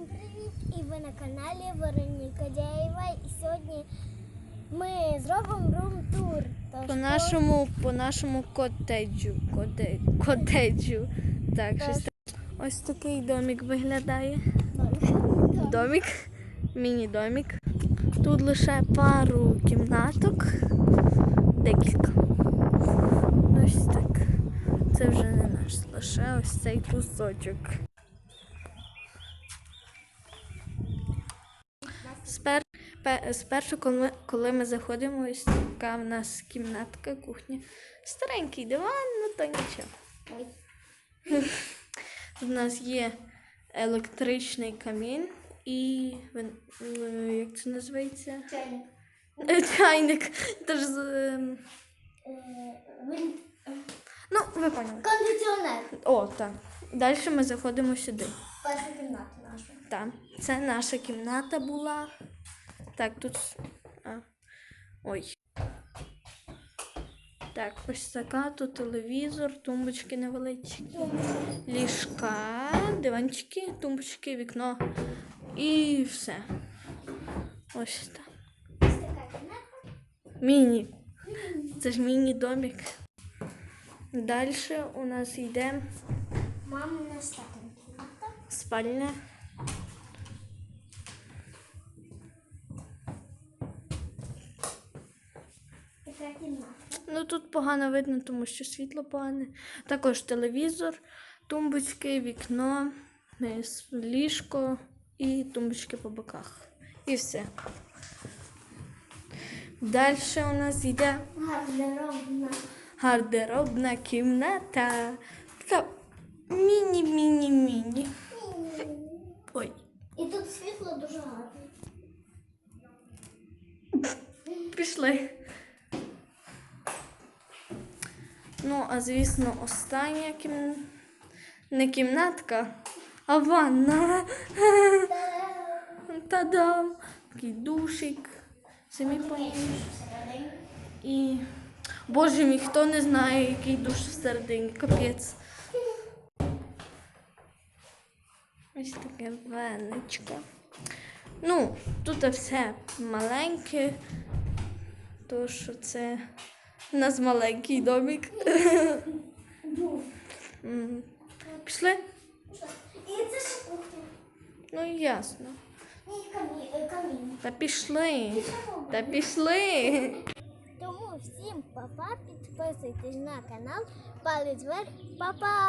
Всім привіт! І ви на каналі Вероніка Дяєва. І сьогодні ми зробимо рум-тур. По нашому, по нашому котеджу. Коте, котеджу. Так, Так. щось. Ось такий домик виглядає. хто- Домик, міні-домик. Тут лише пару кімнаток. Декілька. Ось так. Це вже не наш, лише ось цей кусочок. Спер... Спершу, коли ми, заходимо, ось така в нас кімнатка, кухня. Старенький диван, ну то нічого. У нас є електричний камін і е, як це називається? Чайник. Е, Чайник. Тож, ем, Е, ну, ви поняли. Кондиціонер. О, так. Далі ми заходимо сюди. Перша кімната. Так. Це наша кімната була. Так, тут. А. Ой. Так, ось така, тут телевізор, тумбочки невеличкі. ліжка, диванчики, тумбочки, вікно і все. Ось так. Міні. Це ж міні-домик. Далі у нас йде Мамина стата кімната. спальня. Ну тут погано видно, тому що світло погане. Також телевізор, тумбочки, вікно, е, ліжко і тумбочки по боках. І все. Далі у нас йде Гардеробна. гардеробна кімната. Така міні-міні-міні. Ой, І тут світло дуже гарне. пішли. Ну, а звісно, остання кім... не кімнатка, а ванна. Та-дам! Такий душик. Самі. Всередині. І. Боже мій, хто не знає, який душ всередині. Капець. Ось таке венечко. Ну, тут все маленьке, то що це у нас маленький домик. Пішли? І це ж кухня. Ну ясно. Е. Та пішли. Та пішли. Тому всім папа, підписуйтесь на канал, палець вверх, папа!